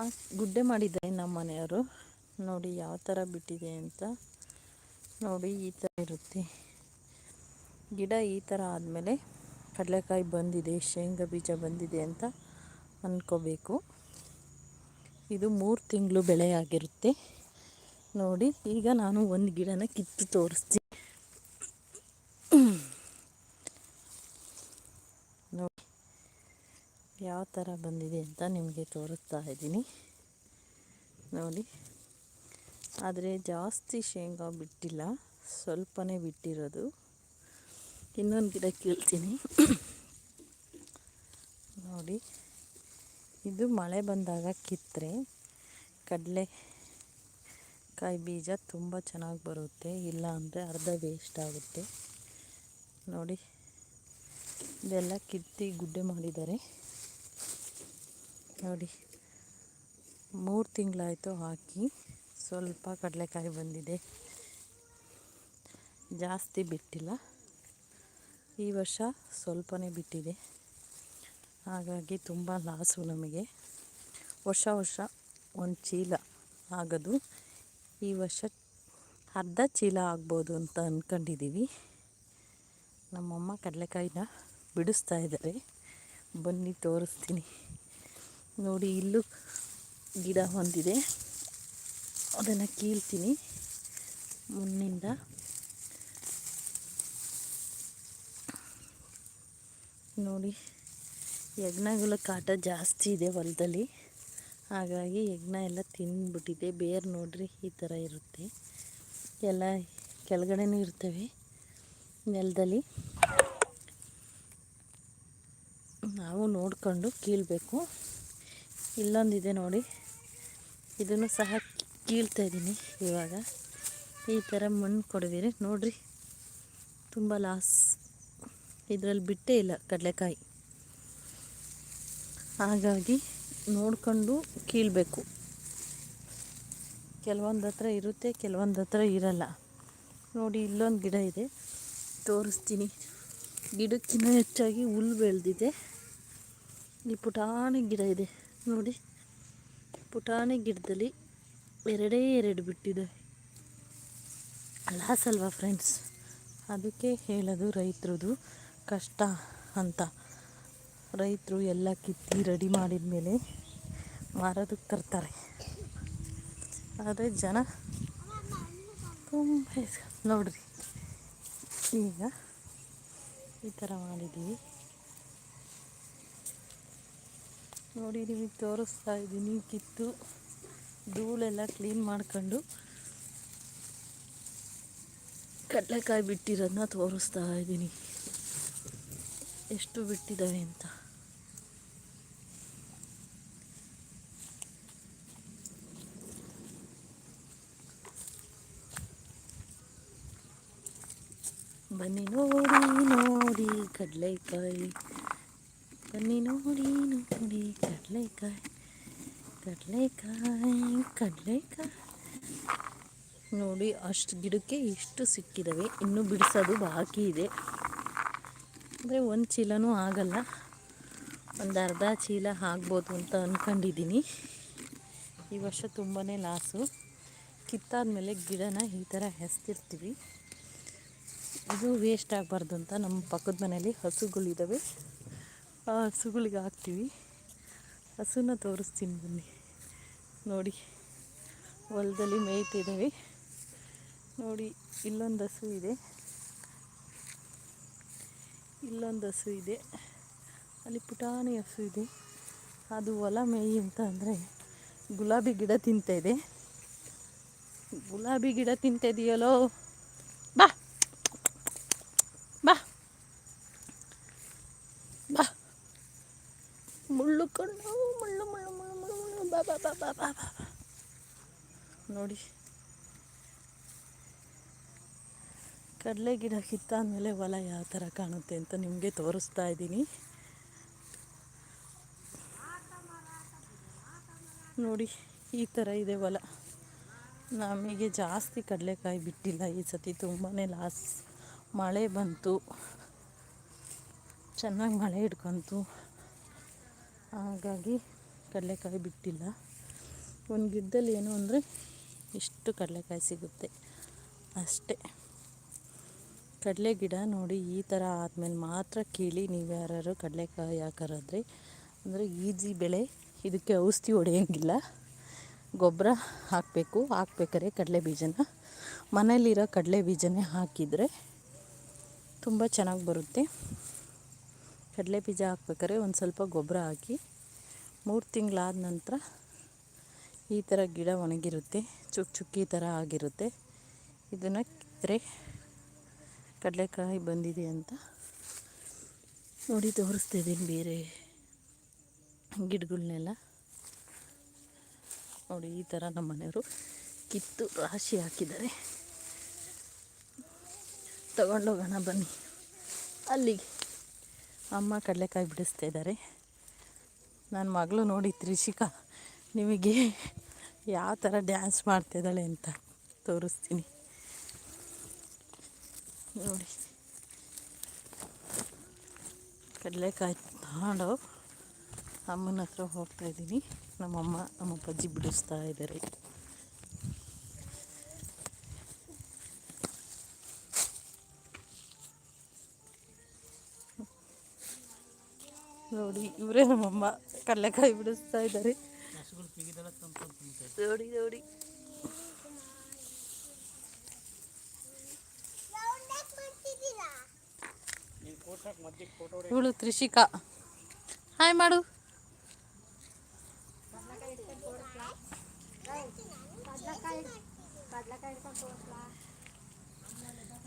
ಆ ಗುಡ್ಡೆ ಮಾಡಿದ್ದಾರೆ ನಮ್ಮ ಮನೆಯವರು. ನೋಡಿ ಯಾವ ಥರ ಬಿಟ್ಟಿದೆ ಅಂತ. ನೋಡಿ ಈ ಥರ ಇರುತ್ತೆ. ಗಿಡ ಈ ಥರ ಆದಮೇಲೆ ಕಡಲೆಕಾಯಿ ಬಂದಿದೆ, ಶೇಂಗಾ ಬೀಜ ಬಂದಿದೆ ಅಂತ ಅಂದ್ಕೋಬೇಕು ಇದು ಮೂರು ತಿಂಗಳು ಬೆಳೆಯಾಗಿರುತ್ತೆ ನೋಡಿ, ಈಗ ನಾನು ಒಂದು ಗಿಡನ ಕಿತ್ತು ತೋರಿಸ್ತೀನಿ ನೋಡಿ ಯಾವ ಥರ ಬಂದಿದೆ ಅಂತ ನಿಮಗೆ ತೋರಿಸ್ತಾ ಇದ್ದೀನಿ. ನೋಡಿ. ಆದರೆ ಜಾಸ್ತಿ ಶೇಂಗಾ ಬಿಟ್ಟಿಲ್ಲ. ಸ್ವಲ್ಪನೇ ಬಿಟ್ಟಿರೋದು. ಇನ್ನೊಂದು ಗಿಡ ಕೀಳ್ತೀನಿ. ನೋಡಿ. ಇದು ಮಳೆ ಬಂದಾಗ ಕಿತ್ತರೆ. ಕಡಲೆ ಕಾಯಿ ಬೀಜ ತುಂಬ ಚೆನ್ನಾಗಿ ಬರುತ್ತೆ. ಇಲ್ಲ ಅಂದರೆ ಅರ್ಧ ವೇಸ್ಟ್ ಆಗುತ್ತೆ. ನೋಡಿ. ಇದೆಲ್ಲ ಕಿತ್ತಿ ಗುಡ್ಡೆ ಮಾಡಿದ್ದಾರೆ. ನೋಡಿ. ಮೂರು ತಿಂಗಳಾಯಿತು ಹಾಕಿ ಸ್ವಲ್ಪ ಕಡಲೆಕಾಯಿ ಬಂದಿದೆ. ಜಾಸ್ತಿ ಬಿಟ್ಟಿಲ್ಲ. ಈ ವರ್ಷ ಸ್ವಲ್ಪನೇ ಬಿಟ್ಟಿದೆ. ಹಾಗಾಗಿ ತುಂಬ ಲಾಸು ನಮಗೆ. ವರ್ಷ ವರ್ಷ ಒಂದು ಚೀಲ ಆಗೋದು. ಈ ವರ್ಷ ಅರ್ಧ ಚೀಲ ಆಗ್ಬೋದು ಅಂತ ಅಂದ್ಕೊಂಡಿದ್ದೀವಿ ನಮ್ಮಮ್ಮ ಕಡಲೆಕಾಯಿನ ಬಿಡಿಸ್ತಾ ಇದ್ದಾರೆ. ಬನ್ನಿ ತೋರಿಸ್ತೀನಿ. ನೋಡಿ ಇಲ್ಲೂ ಗಿಡ ಹೊಂದಿದೆ. ಅದನ್ನು ಕೀಳ್ತೀನಿ ಮುನ್ನಿಂದ. ನೋಡಿ, ಯಜ್ಞಗಳ ಕಾಟ ಜಾಸ್ತಿ ಇದೆ ಹೊಲದಲ್ಲಿ. ಹಾಗಾಗಿ ಯಜ್ಞ ಎಲ್ಲ ತಿಂದ್ಬಿಟ್ಟಿದೆ. ಬೇರು ನೋಡ್ರಿ, ಈ ಥರ ಇರುತ್ತೆ. ಎಲ್ಲ ಕೆಳಗಡೆನೂ ಇರ್ತವೆ ನೆಲದಲ್ಲಿ. ನಾವು ನೋಡಿಕೊಂಡು ಕೀಳಬೇಕು. ಇಲ್ಲೊಂದಿದೆ ನೋಡಿ. ಇದನ್ನು ಸಹ ಕೀಳ್ತಾ ಇದ್ದೀನಿ ಇವಾಗ. ಈ ಥರ ಮಣ್ಣು ಕೊಡಿದ್ದೀನಿ. ನೋಡಿರಿ, ತುಂಬ ಲಾಸ್. ಇದರಲ್ಲಿ ಬಿಟ್ಟೇ ಇಲ್ಲ ಕಡಲೆಕಾಯಿ. ಹಾಗಾಗಿ ನೋಡ್ಕೊಂಡು ಕೀಳಬೇಕು. ಕೆಲವೊಂದು ಹತ್ರ ಇರುತ್ತೆ, ಕೆಲವೊಂದು ಹತ್ರ ಇರಲ್ಲ. ನೋಡಿ, ಇಲ್ಲೊಂದು ಗಿಡ ಇದೆ. ತೋರಿಸ್ತೀನಿ. ಗಿಡಕ್ಕಿಂತ ಹೆಚ್ಚಾಗಿ ಹುಲ್ಲು ಬೆಳೆದಿದೆ. ಈ ಪುಟಾಣಿ ಗಿಡ ಇದೆ. ನೋಡಿ. ಪುಟಾಣಿ ಗಿಡದಲ್ಲಿ ಎರಡೇ ಎರಡು ಬಿಟ್ಟಿದೆ. ಲಾಸ್ ಅಲ್ವಾ ಫ್ರೆಂಡ್ಸ್, ಅದಕ್ಕೆ ಹೇಳೋದು ರೈತರದು ಕಷ್ಟ ಅಂತ. ರೈತರು ಎಲ್ಲ ಕಿತ್ತಿ ರೆಡಿ ಮಾಡಿದ ಮೇಲೆ ಮಾರೋದಕ್ಕೆ ತರ್ತಾರೆ. ಆದರೆ ಜನ ತುಂಬ ನೋಡ್ರಿ, ಈಗ ಈ ಥರ ಮಾಡಿದ್ದೀವಿ. ನೋಡಿ, ನಿಮಗೆ ತೋರಿಸ್ತಾ ಇದ್ದೀನಿ. ಕಿತ್ತು, ಧೂಳೆಲ್ಲ ಕ್ಲೀನ್ ಮಾಡ್ಕೊಂಡು ಕಡಲೆಕಾಯಿ ಬಿಟ್ಟಿರೋದನ್ನ ತೋರಿಸ್ತಾ ಇದ್ದೀನಿ. ಎಷ್ಟು ಬಿಟ್ಟಿದ್ದಾವೆ ಅಂತ. ಬನ್ನಿ ನೋಡಿ ನೋಡಿ ಕಡಲೆಕಾಯಿ. ಬನ್ನಿ ನೋಡಿ ನೋಡಿ, ಕಡಲೆಕಾಯಿ ಕಡಲೆಕಾಯಿ ಕಡಲೆಕಾಯಿ. ನೋಡಿ, ಅಷ್ಟು ಗಿಡಕ್ಕೆ ಇಷ್ಟು ಸಿಕ್ಕಿದ್ದಾವೆ ಇನ್ನೂ ಬಿಡಿಸೋದು ಬಾಕಿ ಇದೆ. ಅಂದರೆ ಒಂದು ಚೀಲನೂ ಆಗಲ್ಲ. ಒಂದು ಅರ್ಧ ಚೀಲ ಆಗ್ಬೋದು ಅಂತ ಅಂದ್ಕೊಂಡಿದ್ದೀನಿ ಈ ವರ್ಷ ತುಂಬಾ ಲಾಸು. ಕಿತ್ತಾದ್ಮೇಲೆ ಗಿಡನ ಈ ಥರ ಹೆಸ್ತಿರ್ತೀವಿ. ಇದು ವೇಸ್ಟ್ ಆಗಬಾರ್ದು ಅಂತ ನಮ್ಮ ಪಕ್ಕದ ಮನೇಲಿ ಹಸುಗಳಿದ್ದಾವೆ ಆ ಹಸುಗಳಿಗೆ ಹಾಕ್ತೀವಿ. ಹಸುನ ತೋರಿಸ್ತೀನಿ ಬನ್ನಿ. ನೋಡಿ, ಹೊಲದಲ್ಲಿ ಮೇಯ್ತಿದ್ದಾವೆ. ನೋಡಿ, ಇಲ್ಲೊಂದು ಹಸು ಇದೆ. ಇಲ್ಲೊಂದು ಹಸು ಇದೆ. ಅಲ್ಲಿ ಪುಟಾಣಿ ಹಸು ಇದೆ. ಅದು ಹೊಲ ಮೇಯಿ ಅಂತ ಅಂದರೆ ಗುಲಾಬಿ ಗಿಡ ತಿಂತಾಯಿದೆ ಗುಲಾಬಿ ಗಿಡ ತಿಂತಿದೆಯಲ್ಲೋ ನೋಡಿ. ಕಡಲೆ ಗಿಡ ಕಿತ್ತಾದಮೇಲೆ ಹೊಲ ಯಾವ ಥರ ಕಾಣುತ್ತೆ ಅಂತ ನಿಮಗೆ ತೋರಿಸ್ತಾ ಇದ್ದೀನಿ. ನೋಡಿ, ಈ ಥರ ಇದೆ ಹೊಲ. ನಮಗೆ ಜಾಸ್ತಿ ಕಡಲೆಕಾಯಿ ಬಿಟ್ಟಿಲ್ಲ ಈ ಸತಿ ತುಂಬಾ ಲಾಸ್. ಮಳೆ ಬಂತು. ಚೆನ್ನಾಗಿ ಮಳೆ ಹಿಡ್ಕೊಂತು. ಹಾಗಾಗಿ ಕಡಲೆಕಾಯಿ ಬಿಟ್ಟಿಲ್ಲ. ಒಂದು ಗಿಡದಲ್ಲಿ ಏನು ಅಂದರೆ ಇಷ್ಟು ಕಡಲೆಕಾಯಿ ಸಿಗುತ್ತೆ. ಅಷ್ಟೇ. ಕಡಲೆ ಗಿಡ ನೋಡಿ ಈ ಥರ ಆದಮೇಲೆ ಮಾತ್ರ ಕೀಳಿ ನೀವು ಯಾರು ಕಡಲೆಕಾಯಿ ಹಾಕರಾದ್ರೆ ಅಂದರೆ ಈಜಿ ಬೆಳೆ, ಇದಕ್ಕೆ ಔಷಧಿ ಹೊಡೆಯೋಂಗಿಲ್ಲ. ಗೊಬ್ಬರ ಹಾಕಬೇಕು ಹಾಕ್ಬೇಕಾರೆ ಕಡಲೆ ಬೀಜನ. ಮನೇಲಿರೋ ಕಡಲೆ ಬೀಜನೇ ಹಾಕಿದರೆ ತುಂಬ ಚೆನ್ನಾಗಿ ಬರುತ್ತೆ. ಕಡಲೆ ಬೀಜ ಹಾಕ್ಬೇಕಾರೆ ಒಂದು ಸ್ವಲ್ಪ ಗೊಬ್ಬರ ಹಾಕಿ ಮೂರು ತಿಂಗಳಾದ ನಂತರ ಈ ಥರ ಗಿಡ ಒಣಗಿರುತ್ತೆ, ಚುಕ್ ಚುಕ್ಕಿ ಥರ ಆಗಿರುತ್ತೆ. ಇದನ್ನು ಕಿತ್ತರೆ ಕಡಲೆಕಾಯಿ ಬಂದಿದೆ ಅಂತ ನೋಡಿ ತೋರಿಸ್ತಾ ಇದ್ದೀನಿ ಬೇರೆ ಗಿಡಗಳನ್ನೆಲ್ಲ ನೋಡಿ ಈ ಥರ ನಮ್ಮ ಮನೆಯವರು ಕಿತ್ತು ರಾಶಿ ಹಾಕಿದ್ದಾರೆ. ತಗೊಂಡೋಗೋಣ ಬನ್ನಿ. ಅಲ್ಲಿಗೆ. ಅಮ್ಮ ಕಡಲೆಕಾಯಿ ಬಿಡಿಸ್ತಾ ಇದ್ದಾರೆ. ನನ್ನ ಮಗಳು ನೋಡಿ ತ್ರಿಷಿಕಾ ನಿಮಗೆ ಯಾವ ಥರ ಡ್ಯಾನ್ಸ್ ಮಾಡ್ತಿದ್ದಾಳೆ ಅಂತ ತೋರಿಸ್ತೀನಿ. ನೋಡಿ. ಕಡಲೆಕಾಯಿ ತಗೊಂಡು ಅಮ್ಮನ ಹತ್ರ ಹೋಗ್ತಾ ಇದ್ದೀನಿ. ನಮ್ಮಮ್ಮ, ನಮ್ಮ ಅಪ್ಪಾಜಿ ಬಿಡಿಸ್ತಾ ಇದ್ದಾರೆ. ನೋಡಿ, ಇವರೇ ನಮ್ಮಮ್ಮ ಕಡಲೆಕಾಯಿ ಬಿಡಿಸ್ತಾ ಇದ್ದಾರೆ. ನೋಡಿ ನೋಡಿ ಇವಳು ತ್ರಿಷಿಕಾ ಹಾಯ್ ಮಾಡು.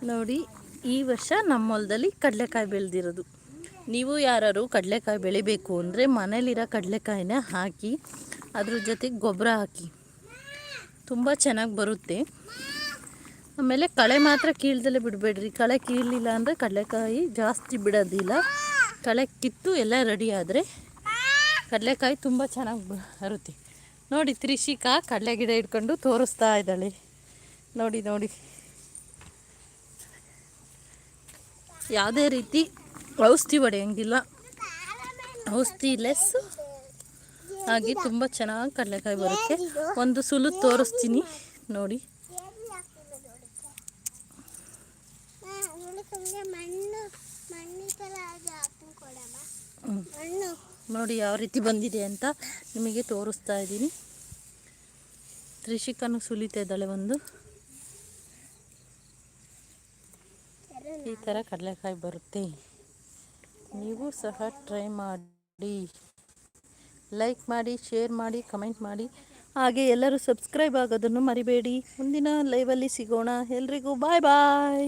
ನೋಡಿ ಈ ವರ್ಷ ನಮ್ಮ ಹೊಲದಲ್ಲಿ ಕಡಲೆಕಾಯಿ ಬೆಳೆದಿರೋದು. ನೀವು ಯಾರು ಕಡಲೆಕಾಯಿ ಬೆಳಿಬೇಕು ಅಂದರೆ ಮನೇಲಿರೋ ಕಡಲೆಕಾಯಿನ ಹಾಕಿ ಅದ್ರ ಜೊತೆಗೆ ಗೊಬ್ಬರ ಹಾಕಿ. ತುಂಬ ಚೆನ್ನಾಗಿ ಬರುತ್ತೆ. ಆಮೇಲೆ ಕಳೆ ಮಾತ್ರ ಕೀಳ್ದಲ್ಲೇ ಬಿಡಬೇಡ್ರಿ. ಕಳೆ ಕೀಳಲಿಲ್ಲ ಅಂದರೆ ಕಡಲೆಕಾಯಿ ಜಾಸ್ತಿ ಬಿಡೋದಿಲ್ಲ. ಕಳೆ ಕಿತ್ತು ಎಲ್ಲ ರೆಡಿ ಆದರೆ ಕಡಲೆಕಾಯಿ ತುಂಬ ಚೆನ್ನಾಗಿ ಬರುತ್ತೆ. ನೋಡಿ ತ್ರಿಷಿಕಾ ಕಡಲೆ ಗಿಡ ಇಟ್ಕೊಂಡು ತೋರಿಸ್ತಾ ಇದ್ದಾಳೆ. ನೋಡಿ ನೋಡಿ. ಯಾವುದೇ ರೀತಿ ಔಷಧಿ ಹೊಡೆಯಂಗಿಲ್ಲ. ಔಷಧಿ ಲೆಸ್ ಆಗಿ ತುಂಬ ಚೆನ್ನಾಗಿ ಕಡಲೆಕಾಯಿ ಬರುತ್ತೆ. ಒಂದು ಸುಲು ತೋರಿಸ್ತೀನಿ ನೋಡಿ. ನೋಡಿ ಯಾವ ರೀತಿ ಬಂದಿದೆ ಅಂತ ನಿಮಗೆ ತೋರಿಸ್ತಾ ಇದ್ದೀನಿ. ತ್ರಿಷಿಕನು ಸುಲಿತಾ ಇದ್ದಾಳೆ ಒಂದು. ಈ ಥರ ಕಡಲೆಕಾಯಿ ಬರುತ್ತೆ. ನೀವು ಸಹ ಟ್ರೈ ಮಾಡಿ. ಲೈಕ್ ಮಾಡಿ ಶೇರ್ ಮಾಡಿ ಕಮೆಂಟ್ ಮಾಡಿ. ಹಾಗೆ ಎಲ್ಲರೂ ಸಬ್ಸ್ಕ್ರೈಬ್ ಆಗೋದನ್ನು ಮರಿಬೇಡಿ. ಮುಂದಿನ ಲೈವಲ್ಲಿ ಸಿಗೋಣ. ಎಲ್ರಿಗೂ ಬಾಯ್ ಬಾಯ್